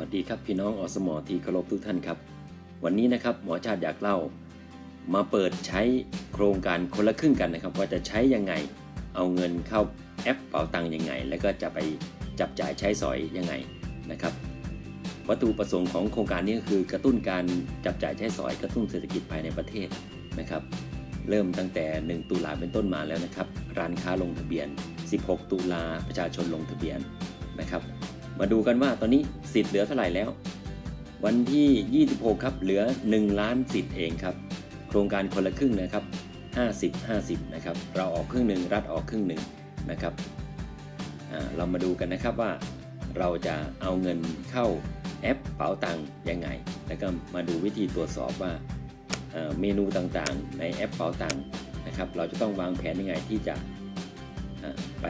วัสดีครับพี่น้องอสมอที่เคารพทุกท่านครับ วันนี้นะครับหมอชาติอยากเล่า มาเปิดใช้โครงการคนละครึ่งกันนะครับ ว่าจะใช้ยังไงเอาเงินเข้าแอปเป๋าตังค์ยังไง แล้วก็จะไปจับจ่ายใช้สอยยังไงนะครับ วัตถุประสงค์ของโครงการนี้ก็คือกระตุ้นการจับจ่ายใช้สอยกระตุ้นเศรษฐกิจภายในประเทศนะครับ เริ่มตั้งแต่ 1 ตุลาเป็นต้นมาแล้วนะครับ ร้านค้าลงทะเบียน 16 ตุลาประชาชนลงทะเบียนนะครับ มาดูกันว่าตอนนี้สิทธิ์เหลือเท่าไหร่แล้ว วันที่ 26 ครับเหลือ 1 ล้านสิทธิ์เองครับ โครงการคนละครึ่งนะครับ 50 50 นะครับ เราออกครึ่งหนึ่งรัฐออกครึ่งหนึ่งนะครับเรามาดูกันนะครับว่าเราจะเอาเงินเข้าแอปเป๋าตังค์ยังไง แล้วก็มาดูวิธีตรวจสอบว่าเมนูต่างๆ ในแอปเป๋าตังค์นะครับ เราจะต้องวางแผนยังไงที่จะไป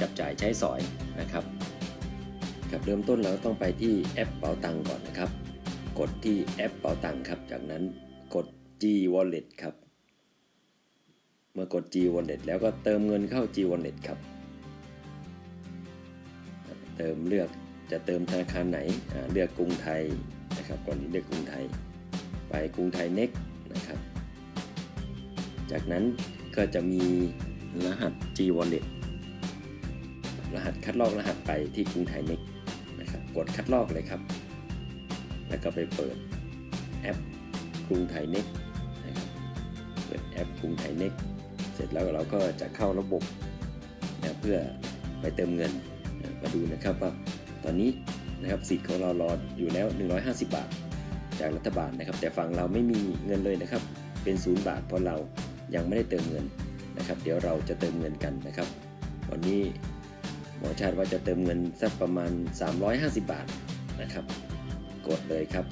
จับจ่ายใช้สอยนะครับ ครับเริ่มต้นเราต้องไปที่แอปเป๋าตังก่อนนะครับ กดที่แอปเป๋าตังครับ จากนั้นกด G Wallet ครับ เมื่อกด G Wallet แล้วก็เติมเงินเข้า G Wallet ครับ เติมเลือกจะเติมธนาคารไหนเลือกกรุงไทยนะครับก่อนนี้เลือกกรุงไทย ไปกรุงไทย Next นะครับ จากนั้นก็จะมีรหัส G Wallet รหัสคัดลอกรหัสไปที่กรุงไทย Next นะครับ กดคัดลอกเลยครับ แล้วก็ไปเปิดแอปกรุงไทย Next นะครับเปิดแอปกรุงไทย Next เสร็จแล้วเราก็จะเข้าระบบนะเพื่อไปเติมเงินนะมาดูนะครับว่าตอนนี้นะครับสิทธิ์ของเรารออยู่แล้ว 150 บาท จากรัฐบาลนะครับ แต่ฝั่งเราไม่มีเงินเลยนะครับ เป็นศูนย์บาทเพราะเรายังไม่ได้เติมเงินนะครับ เดี๋ยวเราจะเติมเงินกันนะครับ วันนี้ มอชาติว่าจะเติมเงินสักประมาณ 350 บาทนะครับ กดเลยครับ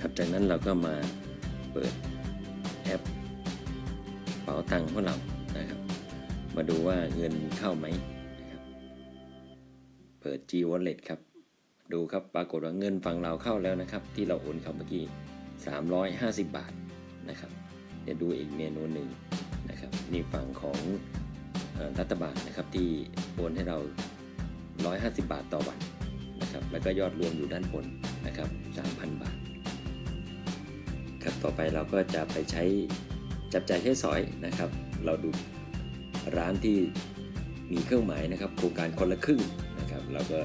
ครับจากนั้นเราก็มาเปิดแอปเป๋าตังค์ของเรานะครับ มาดูว่าเงินเข้าไหมนะครับเปิด G Wallet ครับ ดูครับปรากฏว่าเงินฝั่งเราเข้าแล้วนะครับ ที่เราโอนเข้าเมื่อกี้ 350 บาทนะครับเดี๋ยวดูอีกเมนูหนึ่งนะครับนี่ฝั่งของ รัฐบาลนะครับที่โอนให้เรา 150 บาทต่อวันนะครับแล้วก็ยอดรวมอยู่ด้านบนนะครับ 3,000 บาทครับต่อไปเราก็จะไปใช้จับจ่ายใช้สอยนะครับ เราดูร้านที่มีเครื่องหมายนะครับ โครงการคนละครึ่งนะครับเราก็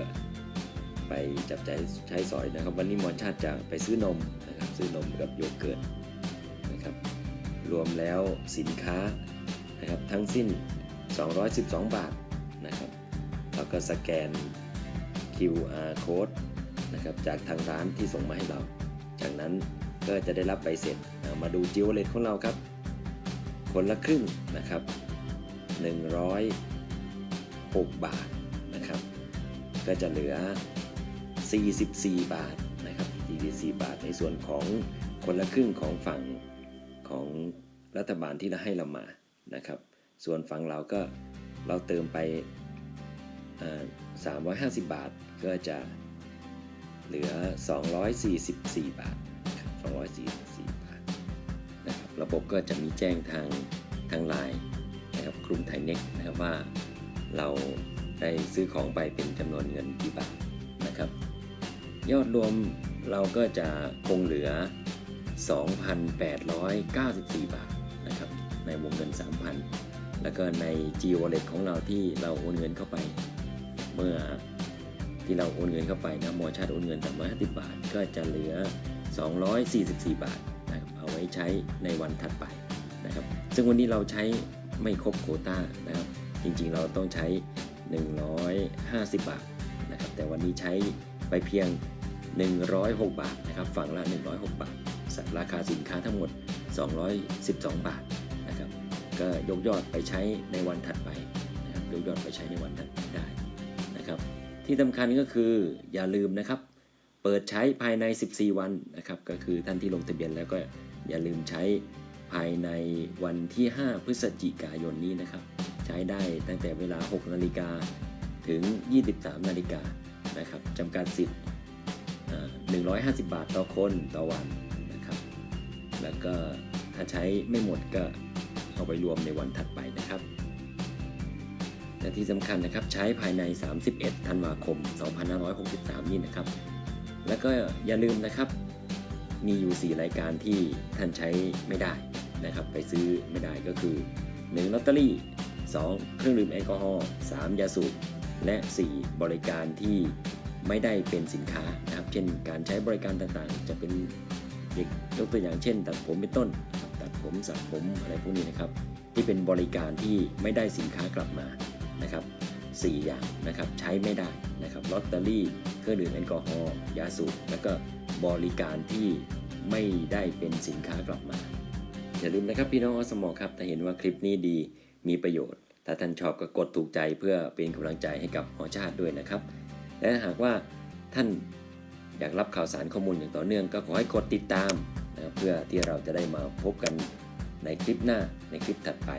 ไปจับจ่ายใช้สอยนะครับ วันนี้มอชาติจะไปซื้อนมนะครับซื้อนมกับโยเกิร์ตนะครับรวมแล้วสินค้านะครับทั้งสิ้น 212 บาทนะครับเราก็สแกน QR code นะครับจากทางร้านที่ส่งมาให้เรา จากนั้นก็จะได้รับใบเสร็จมาดูจิวเลตของเราครับ คนละครึ่งนะครับ 106 บาทนะครับ ก็จะเหลือ 44 บาทนะครับ44 บาท ในส่วนของคนละครึ่งของฝั่งของรัฐบาลที่เราให้เรามานะครับ ส่วนฝั่งเราก็เราเติมไปอ่า350 บาทก็จะเหลือ 244 บาทนะครับ244 บาทนะครับระบบก็จะมีแจ้งทางทางไลน์นะครับกรุงไทยเน็กนะครับว่าเราได้ซื้อของไปเป็นจำนวนเงินกี่บาทนะครับ ยอดรวมเราก็จะคงเหลือ 2,894 บาทนะครับในวงเงิน 3,000 แล้วก็ใน G Wallet ของเราที่เราโอนเงินเข้าไป เมื่อที่เราโอนเงินเข้าไปนะมอชาติโอนเงิน350บาท ก็จะเหลือ 244 บาทนะครับเอาไว้ใช้ในวันถัดไปนะครับ ซึ่งวันนี้เราใช้ไม่ครบโคต้านะครับ จริงๆเราต้องใช้ 150 บาทนะครับ แต่วันนี้ใช้ไปเพียง 106 บาทนะครับ ฝั่งละ 106 บาทสัราคาสินค้าทั้งหมด 212 บาท ก็ยกยอดไปใช้ในวันถัดไปนะครับยกยอดไปใช้ในวันถัดไปได้นะครับ ที่สำคัญก็คืออย่าลืมนะครับ เปิดใช้ภายใน 14 วันนะครับ ก็คือท่านที่ลงทะเบียนแล้วก็อย่าลืมใช้ภายในวันที่ 5 พฤศจิกายนนี้นะครับ ใช้ได้ตั้งแต่เวลา 6 นาฬิกาถึง 23 นาฬิกานะครับจำกัดสิทธิ์อ่า150 บาทต่อคนต่อวันนะครับ แล้วก็ถ้าใช้ไม่หมดก็ เอาไปรวมในวันถัดไปนะครับแต่และที่สำคัญนะครับใช้ภายใน 31 ธันวาคม 2563 นี่นะครับ แล้วก็อย่าลืมนะครับมีอยู่ 4 รายการที่ท่านใช้ไม่ได้นะครับ ไปซื้อไม่ได้ก็คือ 1. ลอตเตอรี่ 2. เครื่องดื่มแอลกอฮอล์ 3. ยาสูบ และ 4. บริการที่ไม่ได้เป็นสินค้านะครับ เช่น การใช้บริการต่างๆ จะเป็นยยกตัวอย่างเช่น ตัดผมเป็นต้น ผมสระผมอะไรพวกนี้นะครับ ที่เป็นบริการที่ไม่ได้สินค้ากลับมานะครับ4อย่างนะครับใช้ไม่ได้นะครับลอตเตอรี่เครื่องดื่มแอลกอฮอล์ยาสูบแล้วก็บริการที่ไม่ได้เป็นสินค้ากลับมา อย่าลืมนะครับพี่น้องอสมอครับถ้าเห็นว่าคลิปนี้ดีมีประโยชน์ ถ้าท่านชอบก็กดถูกใจเพื่อเป็นกำลังใจให้กับหอชาติด้วยนะครับ และหากว่าท่านอยากรับข่าวสารข้อมูลอย่างต่อเนื่องก็ขอให้กดติดตาม นะเพื่อที่เราจะได้มาพบกันในคลิปหน้าในคลิปถัดไป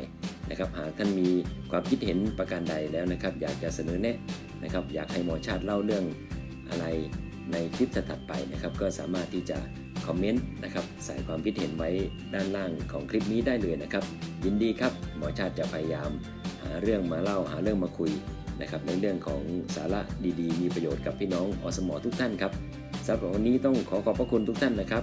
นะครับหากท่านมีความคิดเห็นประการใดแล้วนะครับ อยากจะเสนอแนะนะครับ อยากให้หมอชาติเล่าเรื่องอะไรในคลิปถัดไปนะครับ ก็สามารถที่จะคอมเมนต์นะครับใส่ความคิดเห็นไว้ด้านล่างของคลิปนี้ได้เลยนะครับ ยินดีครับหมอชาติจะพยายาม หาเรื่องมาเล่าหาเรื่องมาคุยนะครับ ในเรื่องของสาระดีๆ มีประโยชน์กับพี่น้องอสมอทุกท่านครับสำหรับวันนี้ต้องขอขอบพระคุณทุกท่านนะครับ